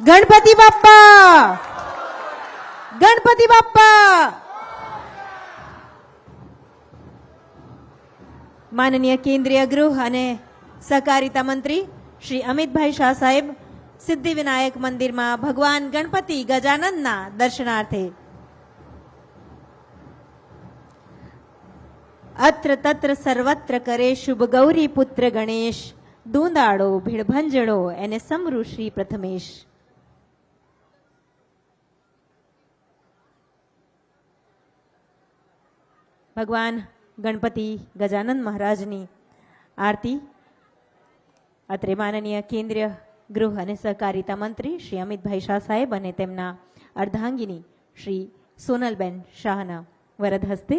ગણપતિ બાપા ગણપતિ બાપ્પા! માનનીય કેન્દ્રીય ગૃહ અને સહકારિતા મંત્રી શ્રી અમિતભાઈ શાહ સાહેબ, સિદ્ધિવિનાયક મંદિરમાં ભગવાન ગણપતિ ગજાનંદના દર્શનાર્થે. અત્ર તત્ર સર્વત્ર કરે શુભ ગૌરી પુત્ર ગણેશ, દૂંદાળો, ભીડભંજળો, એને સમૃશ્રી પ્રથમેશ. ભગવાન ગણપતિ ગજાનંદ મહારાજની આરતી અત્રે માનનીય કેન્દ્રીય ગૃહ અને સહકારિતા મંત્રી શ્રી અમિતભાઈ શાહ સાહેબ અને તેમના અર્ધાંગિની શ્રી સોનલબેન શાહના વરદ હસ્તે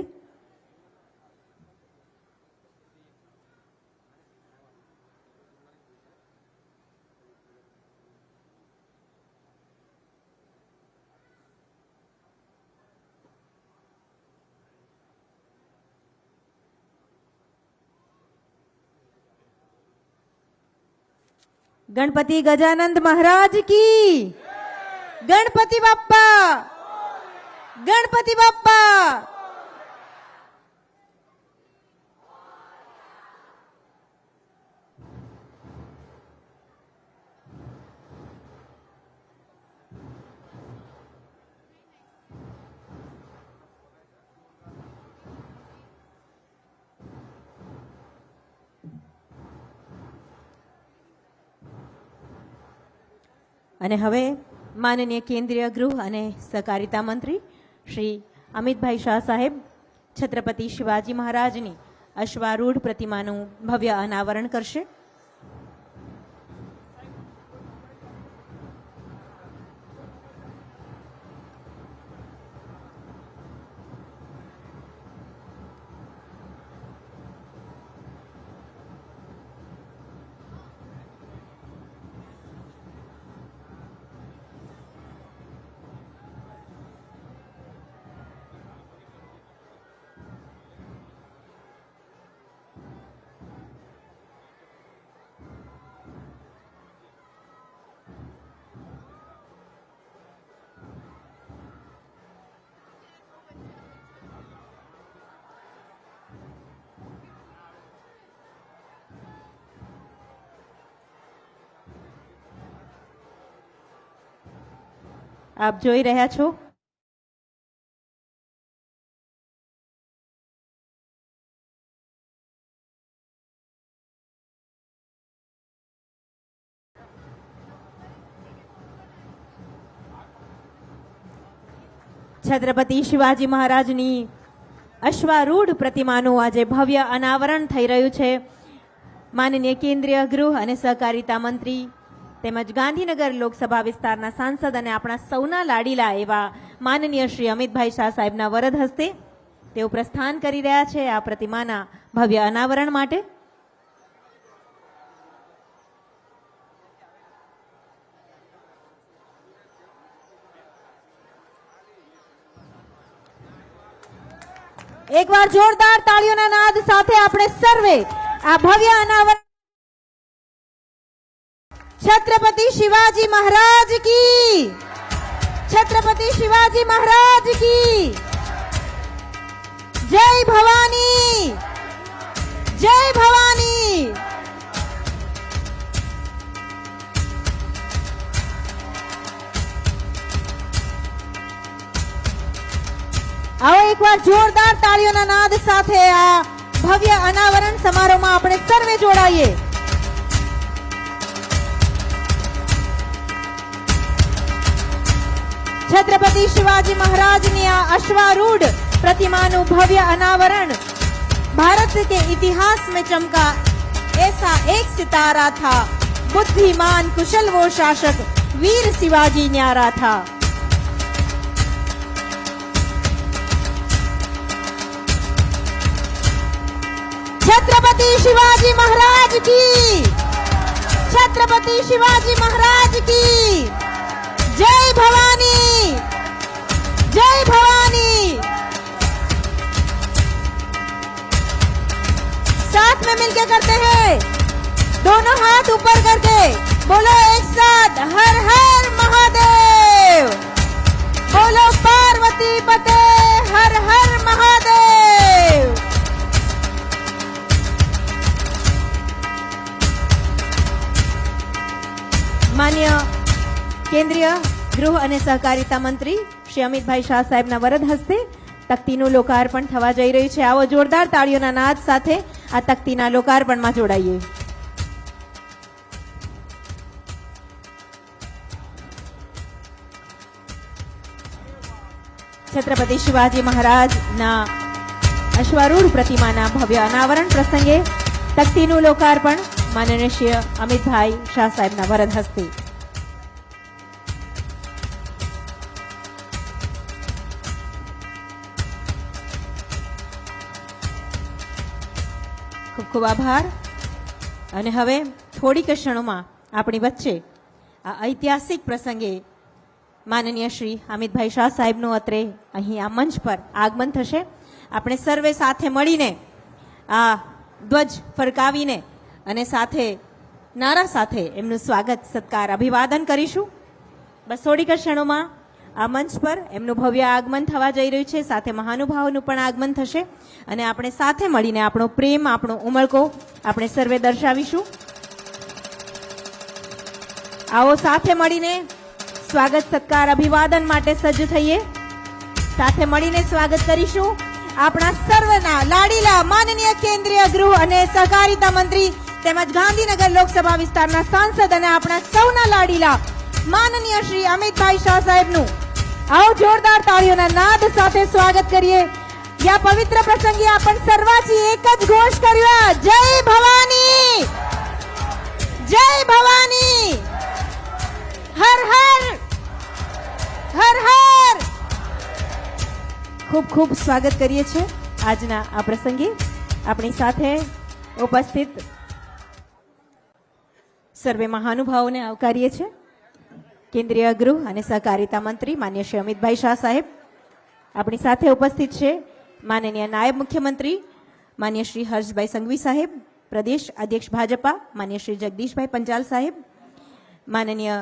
ગણપતિ ગજાનંદ મહારાજ કી. ગણપતિ બાપ્પા. ગણપતિ બાપ્પા. અને હવે માનનીય કેન્દ્રીય ગૃહ અને સહકારિતા મંત્રી શ્રી અમિતભાઈ શાહ સાહેબ, છત્રપતિ શિવાજી મહારાજની અશ્વારૂઢ પ્રતિમાનું ભવ્ય અનાવરણ કરશે. આપ જોઈ રહ્યા છો? છત્રપતિ શિવાજી મહારાજની અશ્વારૂઢ પ્રતિમાનું આજે ભવ્ય અનાવરણ થઈ રહ્યું છે. માનનીય કેન્દ્રીય ગૃહ અને સહકારિતા મંત્રી તેમજ ગાંધીનગર લોકસભા વિસ્તારના સાંસદ અને આપણા સૌના લાડીલા એવા માનનીય શ્રી અમિતભાઈ શાહ સાહેબના વરદ હસ્તે તેઓ પ્રસ્થાન કરી રહ્યા છે આ પ્રતિમાના ભવ્ય અનાવરણ માટે. એકવાર જોરદાર તાળીઓના નાદ સાથે આપણે સર્વે આ ભવ્ય અનાવરણ છત્રપતિ શિવાજી મહારાજ કી છત્રપતિ શિવાજી મહારાજ કી જય ભવાની જય ભવાની આવો એકવાર જોરદાર તાળીઓના નાદ સાથે આ ભવ્ય અનાવરણ સમારોહમાં આપણે સર્વે જોડાઈએ. छत्रपति शिवाजी महाराज ने अश्वारूढ़ प्रतिमानु भव्य अनावरण। भारत के इतिहास में चमका ऐसा एक सितारा था। बुद्धिमान, कुशल वो शासक वीर शिवाजी न्यारा था। छत्रपति शिवाजी महाराज की, छत्रपति शिवाजी महाराज की। जय भवानी जय भवानी। साथ में मिलकर करते हैं। दोनों हाथ ऊपर करके। बोलो एक साथ, हर हर महादेव। बोलो पार्वती पते, हर हर महादेव। मान्य કેન્દ્રીય ગૃહ અને સહકારિતા મંત્રી શ્રી અમિતભાઈ શાહ સાહેબના વરદ હસ્તે તકતીનું લોકાર્પણ થવા જઈ રહ્યું છે. આવો જોરદાર તાળીઓના નાદ સાથે આ તકતીના લોકાર્પણમાં જોડાઈએ. છત્રપતિ શિવાજી મહારાજના અશ્વારૂઢ પ્રતિમાના ભવ્ય અનાવરણ પ્રસંગે તકતીનું લોકાર્પણ માનનીય અમિતભાઈ શાહ સાહેબના વરદ હસ્તે ખૂબ આભાર. અને હવે થોડીક ક્ષણોમાં આપણી વચ્ચે આ ઐતિહાસિક પ્રસંગે માનનીય શ્રી અમિતભાઈ શાહ સાહેબનું અત્રે અહીં આ મંચ પર આગમન થશે. આપણે સર્વે સાથે મળીને આ ધ્વજ ફરકાવીને અને સાથે નારા સાથે એમનું સ્વાગત, સત્કાર, અભિવાદન કરીશું. બસ થોડીક ક્ષણોમાં આ મંચ પર એમનું ભવ્ય આગમન થવા જઈ રહ્યું છે. સાથે મહાનુભાવોનું પણ આગમન થશે. અને આપણે સાથે મળીને આપણો પ્રેમ, આપણો ઉમળકો આપણે સર્વે દર્શાવીશું. આવો સાથે મળીને સ્વાગત, સત્કાર, અભિવાદન માટે સજ્જ થઈએ. સાથે મળીને સ્વાગત કરીશું આપણા સર્વના લાડીલા માનનીય કેન્દ્રીય ગૃહ અને સહકારિતા મંત્રી તેમજ ગાંધીનગર લોકસભા વિસ્તારના સાંસદ અને આપણા સૌના લાડીલા માનનીય શ્રી અમિતભાઈ શાહ સાહેબનું આવો જોરદાર તાળીઓના નાદ સાથે સ્વાગત કરીએ. યા પવિત્ર પ્રસંગે આપણ સર્વાજી એક જ ઘોષ કર્યો જય ભવાની! જય ભવાની! હર હર! હર હર! ખૂબ ખૂબ સ્વાગત કરીએ છીએ આજના આ પ્રસંગે. આપણી સાથે ઉપસ્થિત સર્વે મહાનુભાવોને આવકારીએ છીએ. કેન્દ્રીય ગૃહ અને સહકારિતા મંત્રી માન્ય શ્રી અમિતભાઈ શાહ સાહેબ આપણી સાથે ઉપસ્થિત છે. માનનીય નાયબ મુખ્યમંત્રી માન્ય શ્રી હર્ષભાઈ સંઘવી સાહેબ, પ્રદેશ અધ્યક્ષ ભાજપા માન્ય શ્રી જગદીશભાઈ પંચાલ સાહેબ, માનનીય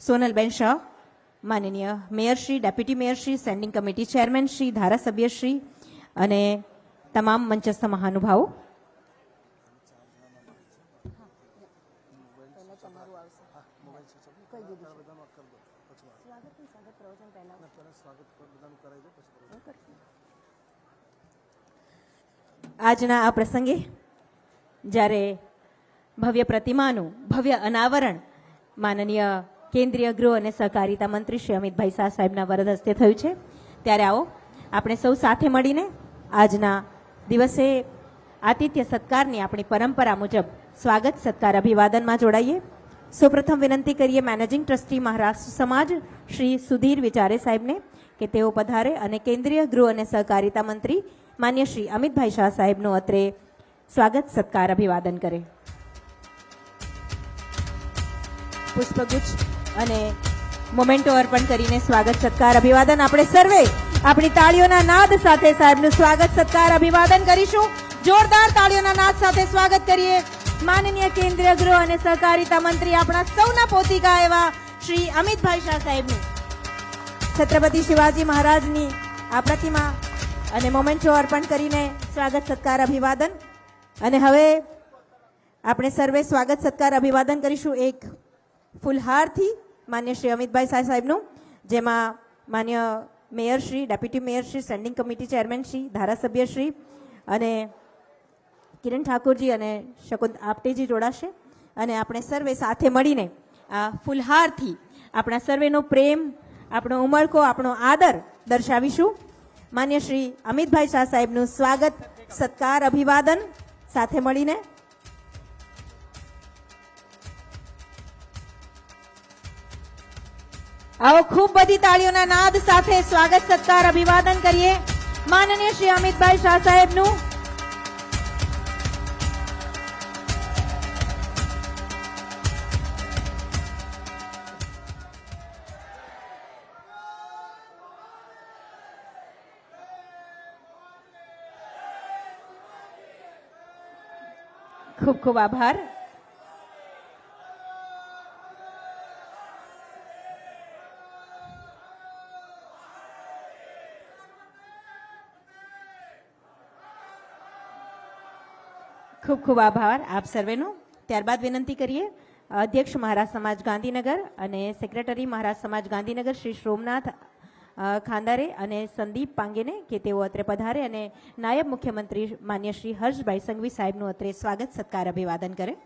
સોનલબેન શાહ, માનનીય મેયરશ્રી ડેપ્યુટી મેયરશ્રી સ્ટેન્ડિંગ કમિટી ચેરમેન શ્રી ધારાસભ્યશ્રી અને તમામ મંચસ્થ મહાનુભાવો. આજના આ પ્રસંગે જ્યારે ભવ્ય પ્રતિમાનું ભવ્ય અનાવરણ માનનીય કેન્દ્રીય ગૃહ અને સહકારિતા મંત્રી શ્રી અમિતભાઈ શાહ સાહેબના વરદ હસ્તે થયું છે. ત્યારે આવો, આપણે સૌ સાથે મળીને આજના દિવસે આતિથ્ય સત્કારની આપણી પરંપરા મુજબ સ્વાગત, સત્કાર, અભિવાદનમાં જોડાઈએ. સૌપ્રથમ વિનંતી કરીએ મેનેજિંગ ટ્રસ્ટી મહારાષ્ટ્ર સમાજ શ્રી સુધીર વિચારે સાહેબને કે તેઓ પધારે અને કેન્દ્રીય ગૃહ અને સહકારિતા મંત્રી માન્ય શ્રી અમિતભાઈ શાહ સાહેબનું અત્રે સ્વાગત સત્કાર અભિવાદન કરે. પુષ્પગુચ્છ અને મોમેન્ટો અર્પણ કરીને સ્વાગત સત્કાર અભિવાદન. આપણે સર્વે આપણી તાળીઓના નાદ સાથે સાહેબનું સ્વાગત સત્કાર અભિવાદન કરીશું. જોરદાર તાળીઓના નાદ સાથે સ્વાગત કરીએ. માનનીય કેન્દ્રીય ગૃહ અને સહકારિતા મંત્રી આપણા સૌના પોતિકા એવા શ્રી અમિતભાઈ શાહ સાહેબનું. છત્રપતિ શિવાજી મહારાજની આ પ્રતિમા અને મોમેન્ટો અર્પણ કરીને સ્વાગત, સત્કાર, અભિવાદન. અને હવે આપણે સર્વે સ્વાગત, સત્કાર, અભિવાદન કરીશું એક ફુલહારથી માન્ય શ્રી અમિતભાઈ સાહેબ સાહેબનું, જેમાં માન્ય mayor Shri, deputy mayor Shri, standing committee chairman Shri, ધારાસભ્ય શ્રી અને કિરણ ઠાકોરજી અને શકુંત આપટેજી જોડાશે. અને આપણે સર્વે સાથે મળીને આ ફુલહારથી આપણા સર્વેનો પ્રેમ, આપણો ઉમળકો, આપણો આદર દર્શાવીશું. માન્ય શ્રી અમિતભાઈ શાહ સાહેબનું સ્વાગત, સત્કાર, અભિવાદન સાથે મળીને. આવો ખૂબ બધી તાળીઓના નાદ સાથે સ્વાગત, સત્કાર, અભિવાદન કરીએ. માનનીય શ્રી અમિતભાઈ શાહ સાહેબનું ખૂબ ખૂબ આભાર. ખૂબ ખૂબ આભાર આપ સર્વેનો. ત્યારબાદ વિનંતી કરીએ, અધ્યક્ષ મહારાજ સમાજ ગાંધીનગર અને સેક્રેટરી મહારાજ સમાજ ગાંધીનગર શ્રી સોમનાથ ખાંદારે અને સંદીપ પાંગેને કે તેઓ અત્રે પધારે અને નાયબ મુખ્યમંત્રી માન્ય શ્રી હર્ષભાઈ સંઘવી સાહેબનું અત્રે સ્વાગત, સત્કાર, અભિવાદન કરે.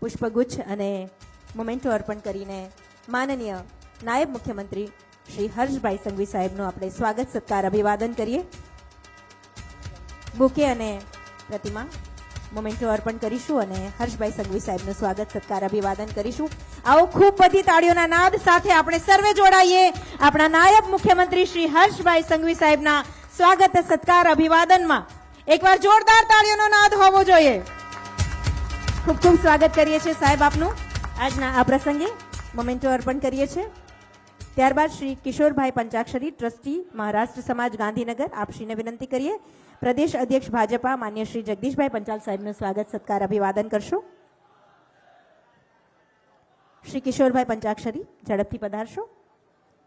પુષ્પગુચ્છ અને મોમેન્ટો અર્પણ કરીને માનનીય નાયબ મુખ્યમંત્રી શ્રી હર્ષભાઈ સંઘવી સાહેબનું આપણે સ્વાગત, સત્કાર, અભિવાદન કરીએ. બુકે અને પ્રતિમા મોમેન્ટો અર્પણ કરીશું અને હર્ષભાઈ સંઘવી સાહેબનું સ્વાગત, સત્કાર, અભિવાદન કરીશું. આવો ખૂબ બધી તાળીઓના નાદ સાથે આપણે સર્વે જોડાઈએ. આપણા નાયબ મુખ્યમંત્રી શ્રી હર્ષભાઈ સંઘવી સાહેબના સ્વાગત સત્કાર અભિવાદનમાં. એકવાર જોરદાર તાળીઓનો નાદ હોવો જોઈએ. ખૂબ ખૂબ સ્વાગત કરીએ છીએ સાહેબ આપનું. આજના આ પ્રસંગે મોમેન્ટો અર્પણ કરીએ છીએ. ત્યારબાદ શ્રી કિશોરભાઈ પંચાક્ષરી, ટ્રસ્ટી, મહારાષ્ટ્ર સમાજ, ગાંધીનગર, આપશ્રીને વિનંતી કરીએ. પ્રદેશ અધ્યક્ષ ભાજપા, માન્ય શ્રી જગદીશભાઈ પંચાલ સાહેબનું સ્વાગત સત્કાર અભિવાદન કરશો. શ્રી કિશોરભાઈ પંચાક્ષરી ઝડપથી પધારશો.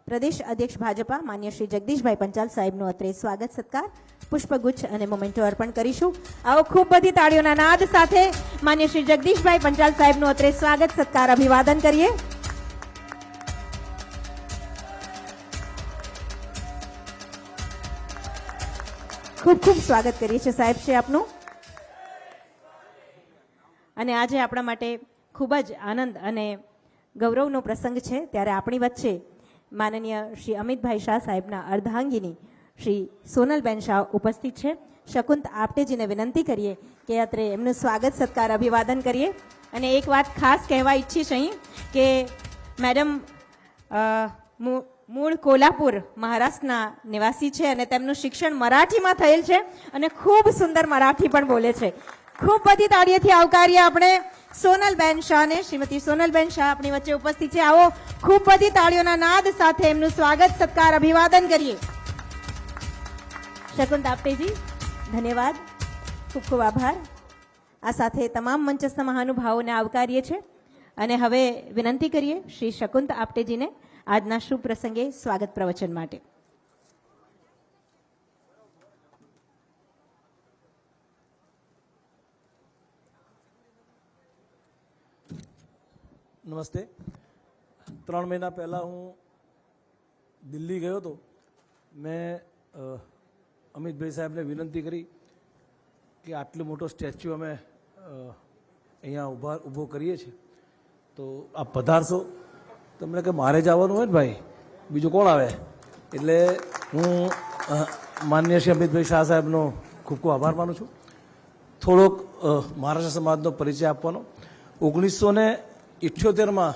પ્રદેશ અધ્યક્ષ ભાજપા, માન્ય શ્રી જગદીશભાઈ પંચાલ સાહેબનું અત્રે સ્વાગત, સત્કાર, પુષ્પગુચ્છ અને મોમેન્ટો અર્પણ કરીશું. આવો ખૂબ બધી તાળીઓના નાદ સાથે માન્ય શ્રી જગદીશભાઈ પંચાલ સાહેબનું અત્રે સ્વાગત, સત્કાર, અભિવાદન કરીએ. ખૂબ ખૂબ સ્વાગત કરીએ છીએ સાહેબ શ્રી આપનું. અને આજે આપણા માટે ખૂબ જ આનંદ અને ગૌરવનો પ્રસંગ છે. ત્યારે આપણી વચ્ચે માનનીય શ્રી અમિતભાઈ શાહ સાહેબના અર્ધાંગીની શ્રી સોનલબેન શાહ ઉપસ્થિત છે. શકુંત આપટેજીને વિનંતી કરીએ કે અત્રે એમનું સ્વાગત, સત્કાર, અભિવાદન કરીએ. અને એક વાત ખાસ કહેવા ઈચ્છીશ અહીં કે મેડમ મૂળ કોલ્હાપુર મહારાષ્ટ્રના નિવાસી છે અને તેમનું શિક્ષણ મરાઠીમાં થયેલ છે અને ખૂબ સુંદર મરાઠી પણ બોલે છે. ખૂબ બધી તાળીઓથી આવકારીએ આપણે સોનલબેન શાહને. શ્રીમતી સોનલબેન શાહ આપણી વચ્ચે ઉપસ્થિત છે. આવો ખૂબ બધી તાળીઓના નાદ સાથે એમનું સ્વાગત, સત્કાર, અભિવાદન કરીએ. શકુંત આપટેજી ધન્યવાદ. ખૂબ ખૂબ આભાર. આ સાથે તમામ મંચસ્થ મહાનુભાવોને આવકારીએ છીએ. અને હવે વિનંતી કરીએ શ્રી શકુંત આપટેજીને આજના શુભ પ્રસંગે સ્વાગત પ્રવચન માટે. નમસ્તે. ત્રણ મહિના પહેલાં હું દિલ્હી ગયો હતો. મેં અમિતભાઈ સાહેબને વિનંતી કરી કે આટલો મોટો સ્ટેચ્યુ અમે અહીંયા ઊભા ઊભો કરીએ છીએ. તો આપ પધારશો. તમને કે મારે જવાનું હોય ને ભાઈ? બીજું કોણ આવે? એટલે હું માન્ય શ્રી અમિતભાઈ શાહ સાહેબનો ખૂબ ખૂબ આભાર માનું છું. થોડોક મહારાષ્ટ્ર સમાજનો પરિચય આપવાનો. ઓગણીસો ને ઇઠ્યોતેરમાં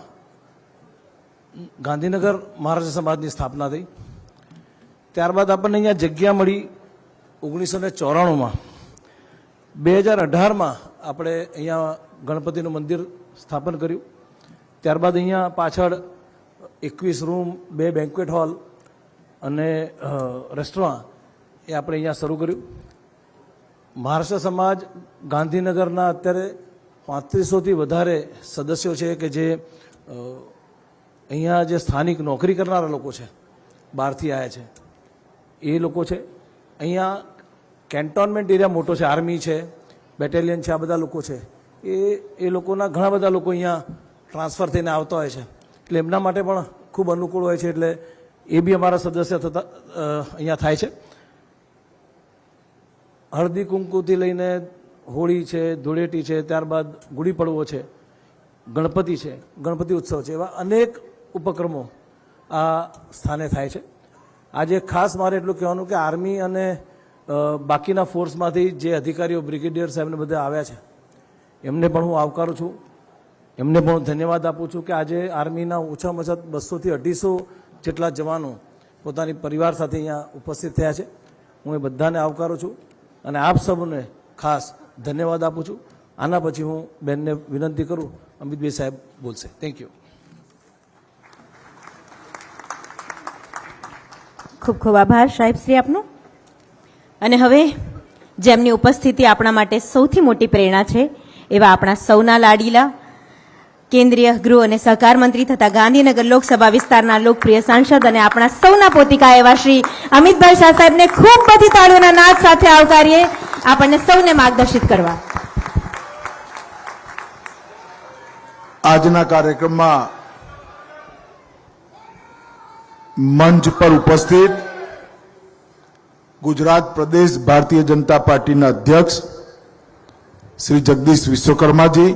ગાંધીનગર મહારાષ્ટ્ર સમાજની સ્થાપના થઈ. ત્યારબાદ આપણને અહીંયા જગ્યા મળી ઓગણીસો ને ચોરાણુંમાં. બે હજાર અઢારમાં આપણે અહીંયા ગણપતિનું મંદિર સ્થાપન કર્યું. ત્યારબાદ અહીંયા પાછળ એકવીસ રૂમ, બે બેન્ક્વેટ હોલ અને રેસ્ટોરાં એ આપણે અહીંયા શરૂ કર્યું. મહારાષ્ટ્ર સમાજ ગાંધીનગરના અત્યારે પાંત્રીસોથી વધારે સદસ્યો છે કે જે અહીંયા જે સ્થાનિક નોકરી કરનારા લોકો છે, બહારથી આવ્યા છે. એ લોકો છે. અહીંયા કેન્ટોનમેન્ટ એરિયા મોટો છે, આર્મી છે, બેટેલિયન છે, આ બધા લોકો છે. એ એ લોકોના ઘણા બધા લોકો અહીંયા ટ્રાન્સફર થઈને આવતા હોય છે. એટલે એમના માટે પણ ખૂબ અનુકૂળ હોય છે, એટલે એ બી અમારા સદસ્ય થતા અહીંયા થાય છે. હળદી કુંકુથી લઈને હોળી છે, ધૂળેટી છે, ત્યારબાદ ગુડી પડવો છે, ગણપતિ છે, ગણપતિ ઉત્સવ છે, એવા અનેક ઉપક્રમો આ સ્થાને થાય છે. આજે ખાસ મારે એટલું કહેવાનું કે આર્મી અને બાકીના ફોર્સમાંથી જે અધિકારીઓ બ્રિગેડિયર સાહેબને બધા આવ્યા છે, એમને પણ હું આવકારું છું. એમને પણ ધન્યવાદ આપું છું કે આજે આર્મીના ઓછામાં ઓછા બસોથી અઢીસો જેટલા જવાનો પોતાની પરિવાર સાથે અહીંયા ઉપસ્થિત થયા છે. હું એ બધાને આવકારું છું અને આપ સૌને ખાસ ધન્યવાદ આપું છું. આના પછી હું બેનને વિનંતી કરું, અમિતભાઈ સાહેબ બોલશે. થેન્ક યુ ખૂબ ખૂબ આભાર સાહેબ શ્રી આપનો. અને હવે જેમની ઉપસ્થિતિ આપણા માટે સૌથી મોટી પ્રેરણા છે, એવા આપણા સૌના લાડીલા કેન્દ્રીય ગૃહ અને સહકાર મંત્રી તથા ગાંધીનગર લોકસભા વિસ્તારના લોકપ્રિય સાંસદ અને આપણા સૌના પોતિકા એવા શ્રી અમિતભાઈ શાહ સાહેબને ખૂબ બધી તાળીઓના નાદ સાથે આવકારીએ. આપણને સૌને માર્ગદર્શિત કરવા. આજના કાર્યક્રમમાં મંચ પર ઉપસ્થિત ગુજરાત પ્રદેશ ભારતીય જનતા પાર્ટીના અધ્યક્ષ શ્રી જગદીશ વિશ્વકર્માજી,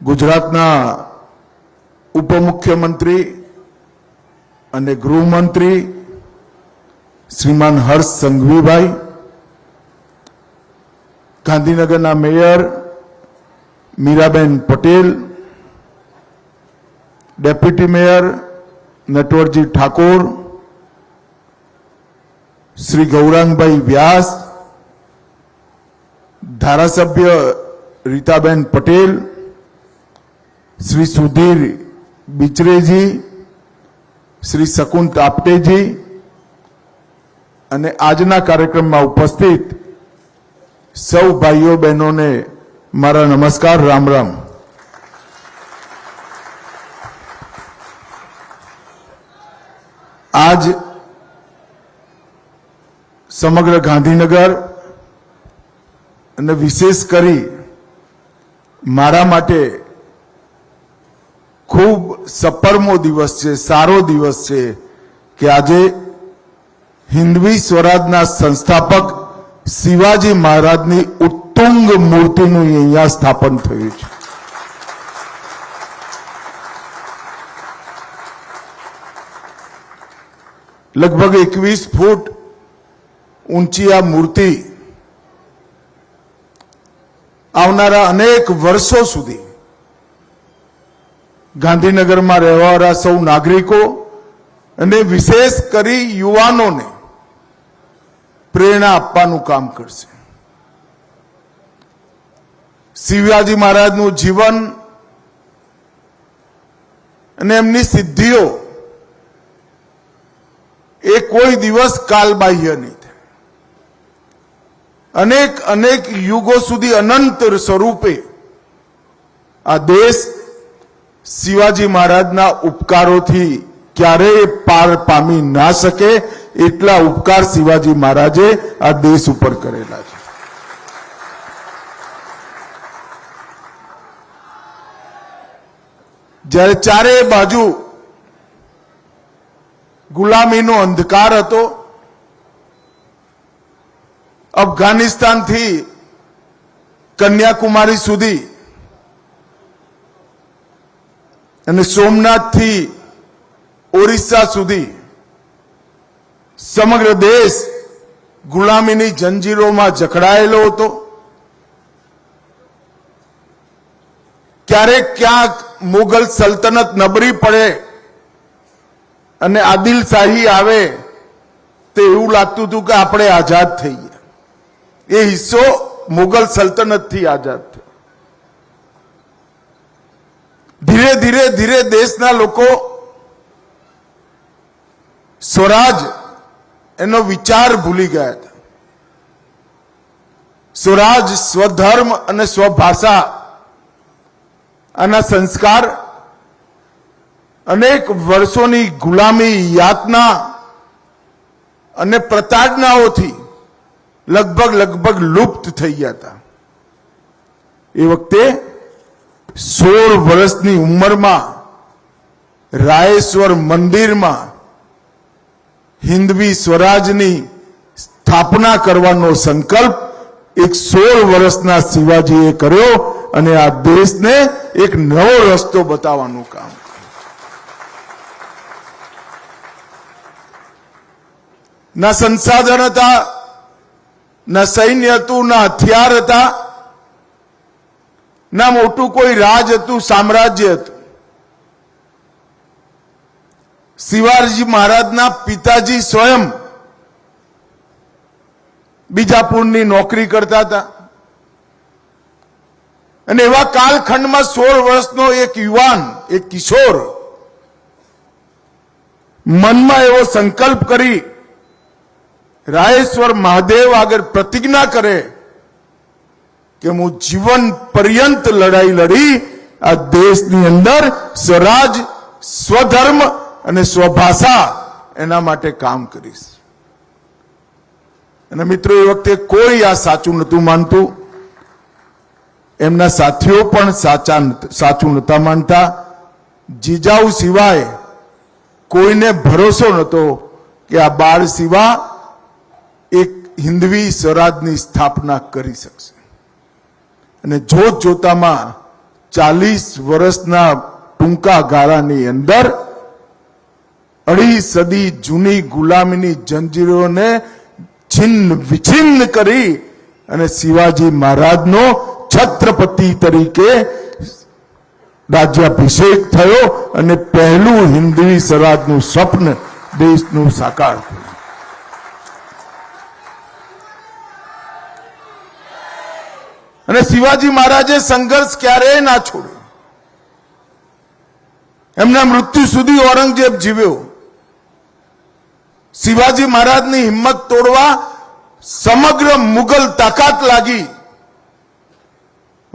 ગુજરાતના ઉપમુખ્યમંત્રી અને ગૃહમંત્રી શ્રીમાન હર્ષ સંઘવીભાઈ, ગાંધીનગરના mayor Miraben Patel, deputy mayor Natwarji Thakor, Shri Gaurangbhai Vyas, ધારાસભ્ય રીતાબેન પટેલ, શ્રી સુધીર બિચરેજી, શ્રી શકુંત આપટેજી અને આજના કાર્યક્રમમાં ઉપસ્થિત સૌ ભાઈઓ બહેનોને મારા નમસ્કાર, રામ રામ. આજ સમગ્ર ગાંધીનગર અને વિશેષ કરી મારા માટે ખૂબ સપરમો દિવસ છે, સારો દિવસ છે કે આજે હિન્દવી સ્વરાજના સંસ્થાપક શિવાજી મહારાજની ઉત્તુંગ મૂર્તિનું અહીંયા સ્થાપન થયું છે. લગભગ એકવીસ ફૂટ ઊંચી આ મૂર્તિ આવનારા અનેક વર્ષો સુધી ગાંધીનગરમાં રહેવાવાળા સૌ નાગરિકો અને વિશેષ કરી યુવાનોને પ્રેરણા આપવાનું કામ કરશે. શિવાજી મહારાજનું જીવન અને એમની સિદ્ધિઓ એ કોઈ દિવસ કાલબાહ્ય નહીં થાય. અનેક અનેક યુગો સુધી અનંત સ્વરૂપે આ દેશ શિવાજી મહારાજના ઉપકારોથી ક્યારેય પાર પામી ના શકે. એટલા ઉપકાર શિવાજી મહારાજે આ દેશ ઉપર કરેલા છે. જ્યારે ચારે બાજુ ગુલામીનો અંધકાર હતો, અફઘાનિસ્તાનથી કન્યાકુમારી સુધી અને સોમનાથથી ઓરિસ્સા સુધી સમગ્ર દેશ ગુલામીની જંજીરોમાં જકડાયેલો હતો. ક્યારેક ક્યાંક મુઘલ સલ્તનત નબળી પડે અને આદિલશાહી આવે તે એવું લાગતું હતું કે આપણે આઝાદ થઈ ગયા. એ હિસ્સો મુઘલ સલ્તનતથી આઝાદ થયો. ધીરે ધીરે ધીરે દેશના લોકો સ્વરાજ એનો વિચાર ભૂલી ગયા હતા. સ્વરાજ, સ્વધર્મ અને સ્વભાષા આના સંસ્કાર અનેક વર્ષોની ગુલામી યાતના અને પ્રતાડનાઓથી લગભગ લગભગ લુપ્ત થઈ ગયા હતા. એ વખતે સોળ વર્ષની ઉંમરમાં રાયેશ્વર મંદિરમાં હિન્દવી સ્વરાજની સ્થાપના કરવાનો સંકલ્પ એક સોળ વર્ષના શિવાજીએ કર્યો અને આ દેશને એક નવો રસ્તો બતાવવાનું કામ ના સંસાધન હતા, ના સૈન્ય હતું, ના હથિયાર હતા, ના મોટું કોઈ રાજ હતું, સામ્રાજ્ય હતું. શિવાજી મહારાજના પિતાજી સ્વયં બીજાપુરની નોકરી કરતા હતા. અને એવા કાલખંડમાં સોળ વર્ષનો એક યુવાન, એક કિશોર, મનમાં એવો સંકલ્પ કરી રાયેશ્વર મહાદેવ આગળ પ્રતિજ્ઞા કરે કે હું જીવન પર્યંત લડાઈ લડી, આ દેશની અંદર સ્વરાજ, સ્વધર્મ અને સ્વભાષા એના માટે કામ કરીશ. અને મિત્રો, એ વખતે કોઈ આ સાચું નહોતું માનતું. એમના સાથીઓ પણ સાચા સાચું નહોતા માનતા. જીજાઉ સિવાય કોઈને ભરોસો નહોતો કે આ બાળ સિવા એક હિન્દવી સ્વરાજની સ્થાપના કરી શકશે. અને જોત જોતામાં ચાલીસ વર્ષના ટૂંકા ગાળાની અંદર અઢી સદી જૂની ગુલામીની જંજીરોને છિન્ન વિછિન્ન કરી અને શિવાજી મહારાજનો છત્રપતિ તરીકે રાજ્યાભિષેક થયો અને પહેલું હિન્દવી સ્વરાજનું સ્વપ્ન દેશનું સાકાર થયું. અને શિવાજી મહારાજે સંઘર્ષ ક્યારેય ના છોડ્યો. એમના મૃત્યુ સુધી ઔરંગઝેબ જીવ્યો. શિવાજી મહારાજની હિંમત તોડવા સમગ્ર મુગલ તાકાત લાગી.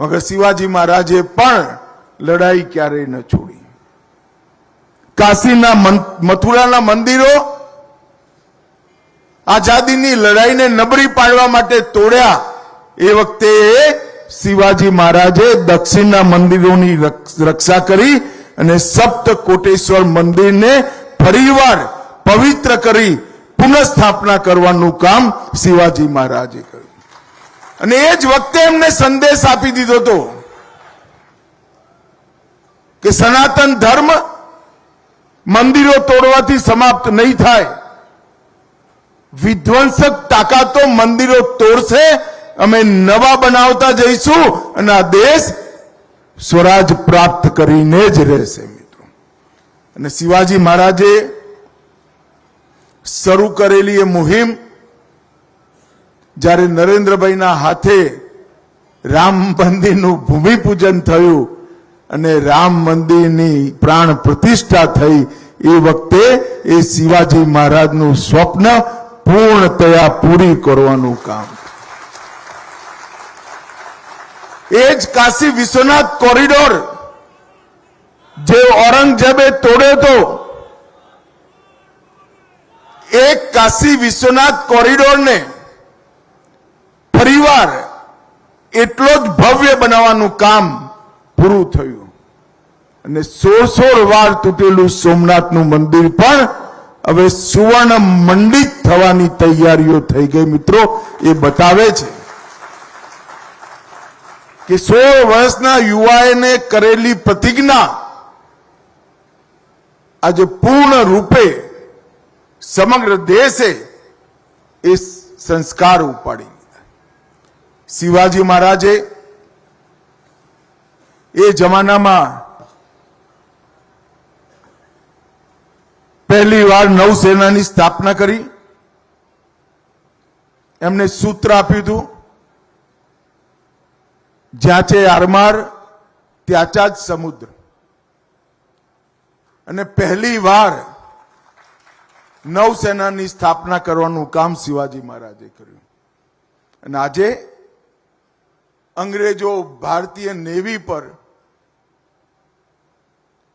મગર શિવાજી મહારાજે પણ લડાઈ ક્યારેય ન છોડી. કાશીના મથુરાના મંદિરો આઝાદીની લડાઈને નબળી પાડવા માટે તોડ્યા. એ વખતે શિવાજી મહારાજે દક્ષિણના મંદિરોની રક્ષા કરી અને સપ્ત કોટેશ્વર મંદિરને ફરીવાર પવિત્ર કરી પુનઃસ્થાપના કરવાનું કામ શિવાજી મહારાજે કર્યું. અને એ જ વખતે એમને સંદેશ આપી દીધો હતો કે સનાતન ધર્મ મંદિરો તોડવાથી સમાપ્ત નહીં થાય. વિધ્વંસક તાકાતો મંદિરો તોડશે, અમે નવા બનાવતા જઈશું અને આ દેશ સ્વરાજ પ્રાપ્ત કરીને જ રહેશે મિત્રો. અને શિવાજી મહારાજે શરૂ કરેલી એ મુહિમ જ્યારે નરેન્દ્રભાઈના હાથે રામ મંદિરનું ભૂમિપૂજન થયું અને રામ મંદિરની પ્રાણ પ્રતિષ્ઠા થઈ, એ વખતે એ શિવાજી મહારાજનું સ્વપ્ન પૂર્ણતયા પૂરી કરવાનું કામ. એ જ કાશી વિશ્વનાથ કોરિડોર જે ઔરંગઝેબે તોડ્યો હતો એ કાશી વિશ્વનાથ કોરિડોરને ફરીવાર એટલો જ ભવ્ય બનાવવાનું કામ પૂરું થયું. અને સોળ સોળ વાર તૂટેલું સોમનાથનું મંદિર પણ હવે સુવર્ણ મંડિત થવાની તૈયારીઓ થઈ ગઈ મિત્રો, એ બતાવે છે કે સોળ વર્ષના યુવાએને કરેલી પ્રતિજ્ઞા આજે પૂર્ણ રૂપે સમગ્ર દેશે એ સંસ્કાર ઉપાડી લીધા શિવાજી મહારાજે એ જમાનામાં પહેલી વાર નૌસેનાની સ્થાપના કરી. એમને સૂત્ર આપ્યું હતું, જ્યાં છે આરમાર ત્યાં જ સમુદ્ર. અને પહેલી વાર નૌસેનાની સ્થાપના કરવાનું કામ શિવાજી મહારાજે કર્યું. અને આજે અંગ્રેજો ભારતીય નેવી પર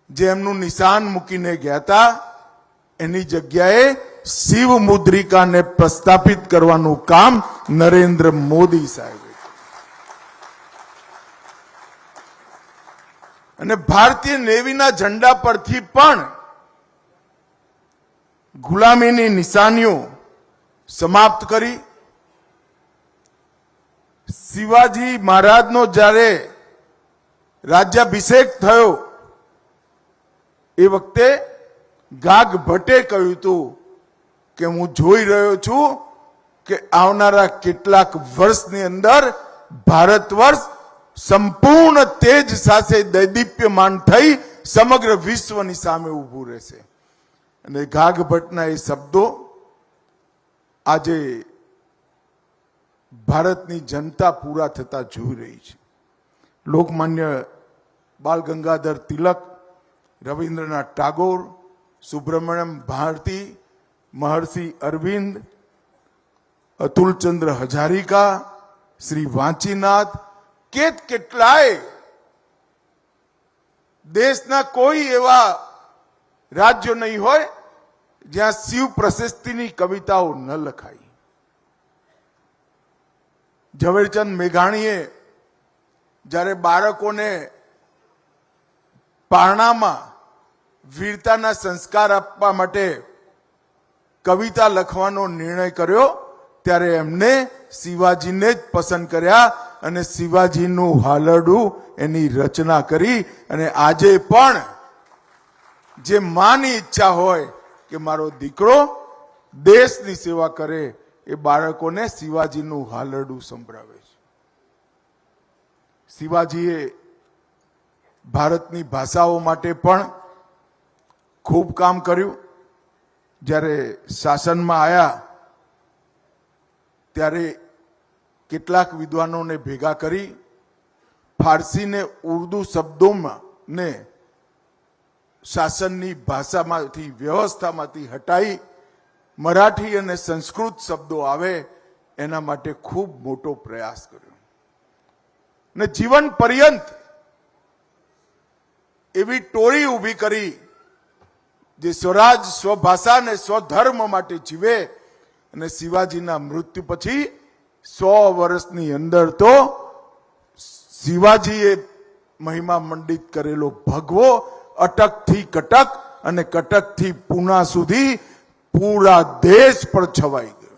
જે એમનું નિશાન મૂકીને ગયા હતા, એની જગ્યાએ શિવ મુદ્રિકાને પ્રસ્થાપિત કરવાનું કામ નરેન્દ્ર મોદી સાહેબે અને ભારતીય નેવીના ઝંડા પરથી પણ ગુલામીની નિશાનીઓ સમાપ્ત કરી. શિવાજી મહારાજનો જ્યારે રાજ્યાભિષેક થયો, એ વખતે ગાગ ભટ્ટે કહ્યું હતું કે હું જોઈ રહ્યો છું કે આવનારા કેટલાક વર્ષની અંદર ભારત વર્ષ સંપૂર્ણ તેજ સાથે દૈદીપ્યમાન થઈ સમગ્ર વિશ્વની સામે ઊભું રહેશે. અને ભટ્ટના એ શબ્દો આજે ભારતની જનતા પૂરા થતા જોઈ રહી છે. લોકમાન્ય બાલ ગંગાધર તિલક, રવિન્દ્રનાથ ટાગોર, સુબ્રમણ્યમ ભારતી, મહર્ષિ અરવિંદ અતુલચંદ્ર હજારિકા, શ્રી વાંચીનાથ, કેત કેટલાય દેશના કોઈ એવા રાજ્યો નહીં હોય જ્યાં શિવ પ્રશસ્તિની કવિતાઓ ન લખાઈ. ઝવેરચંદ મેઘાણીએ જ્યારે બાળકોને પારણામાં વીરતાના સંસ્કાર આપવા માટે કવિતા લખવાનો નિર્ણય કર્યો, ત્યારે એમને શિવાજીને જ પસંદ કર્યા અને શિવાજીનું હાલરડું એની રચના કરી અને આજે પણ જે માની ઈચ્છા હોય કે મારો દીકરો દેશની સેવા કરે એ બાળકોને શિવાજીનું હાલરડું સંભળાવે છે. શિવાજીએ ભારતની ભાષાઓ માટે પણ ખૂબ કામ કર્યું. જ્યારે શાસનમાં આવ્યા ત્યારે કેટલાક વિદ્વાનોને ભેગા કરી, ફારસીને ઉર્દુ શબ્દોમાં ને શાસનની ભાષામાંથી, વ્યવસ્થામાંથી હટાઈ મરાઠી અને સંસ્કૃત શબ્દો આવે, એના માટે ખૂબ મોટો પ્રયાસ કર્યો. ને જીવન પર્યંત એવી ટોળી ઊભી કરી, જે સ્વરાજ, સ્વભાષા અને સ્વધર્મ માટે જીવે, અને શિવાજીના મૃત્યુ પછી સો વર્ષની અંદર તો શિવાજીએ મહિમા મંડિત કરેલો ભગવો અટકથી કટક અને કટકથી પૂના સુધી પૂરા દેશ પર છવાઈ ગયો.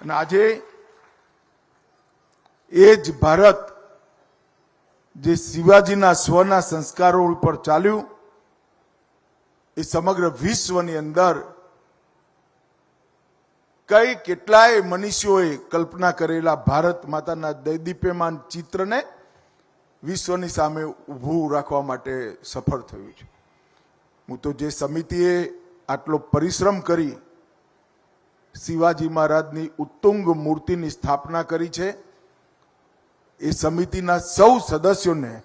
અને આજે એ જ ભારત જે શિવાજીના સ્વના સંસ્કારો ઉપર ચાલ્યું, એ સમગ્ર વિશ્વની અંદર કઈ કેટલાય મનુષ્યોએ કલ્પના કરેલા ભારત માતાના દૈદીપ્યમાન ચિત્રને વિશ્વની સામે ઊભું રાખવા માટે સફળ થયું છે. હું તો જે સમિતિએ આટલો પરિશ્રમ કરી શિવાજી મહારાજની ઉત્તુંગ મૂર્તિની સ્થાપના કરી છે, એ સમિતિના સૌ સદસ્યોને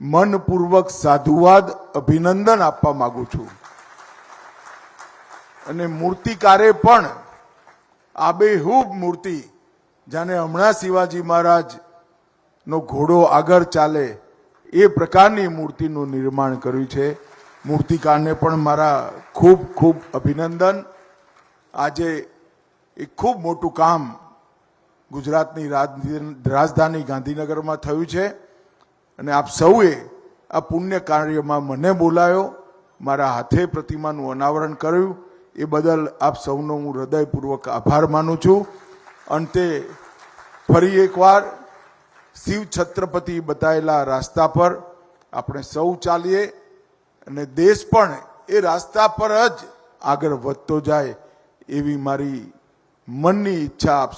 મનપૂર્વક સાધુવાદ, અભિનંદન આપવા માંગુ છું. અને મૂર્તિકારે પણ આબેહૂબ મૂર્તિ, જાણે હમણાં શિવાજી મહારાજ નો ઘોડો આગળ ચાલે એ પ્રકારની મૂર્તિનું નિર્માણ કર્યું છે. મૂર્તિકારને પણ મારા ખૂબ ખૂબ અભિનંદન. આજે એક ખૂબ મોટું કામ ગુજરાતની રાજ- રાજધાની ગાંધીનગરમાં થયું છે અને આપ સૌએ આ પુણ્ય કાર્યમાં મને બોલાયો, મારા હાથે પ્રતિમાનું અનાવરણ કર્યું, એ બદલ આપ સૌનો હું હૃદયપૂર્વક આભાર માનું છું. અંતે ફરી એકવાર શિવ છત્રપતિ બતાવેલા રાસ્તા પર આપણે સૌ ચાલીએ અને દેશ પણ એ રાસ્તા પર જ આગળ વધતો જાય એવી મારી મનની ઈચ્છા આપ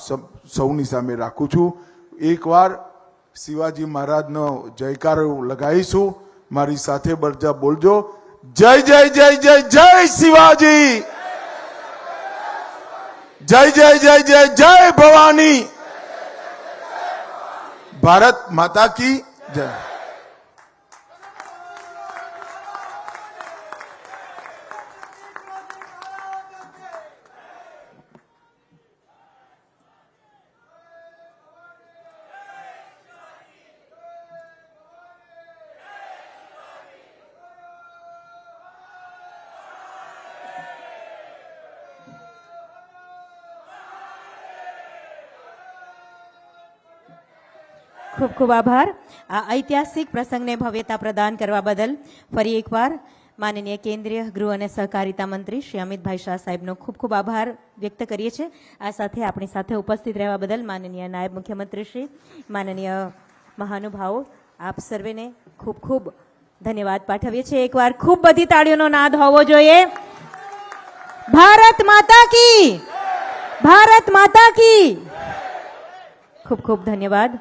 સૌની સામે રાખું છું. એકવાર શિવાજી મહારાજનો જયકારો લગાવીશું. મારી સાથે બળજા બોલજો. જય જય જય જય જય શિવાજી! જય જય જય જય જય ભવાની! ભારત માતા કી જય. ખૂબ ખૂબ આભાર. આ ઐતિહાસિક પ્રસંગને ભવ્યતા પ્રદાન કરવા બદલ ફરી એકવાર માનનીય કેન્દ્રીય ગૃહ અને સહકારિતા મંત્રી શ્રી અમિતભાઈ શાહ સાહેબનો ખૂબ ખૂબ આભાર વ્યક્ત કરીએ છીએ. આ સાથે આપણી સાથે ઉપસ્થિત રહેવા બદલ માનનીય નાયબ મુખ્યમંત્રી શ્રી, માનનીય મહાનુભાવો, આપ સર્વેને ખૂબ ખૂબ ધન્યવાદ પાઠવીએ છીએ. એકવાર ખૂબ બધી તાળીઓનો નાદ હોવો જોઈએ. ભારત માતા કી! ભારત માતા કી! ખૂબ ખૂબ ધન્યવાદ.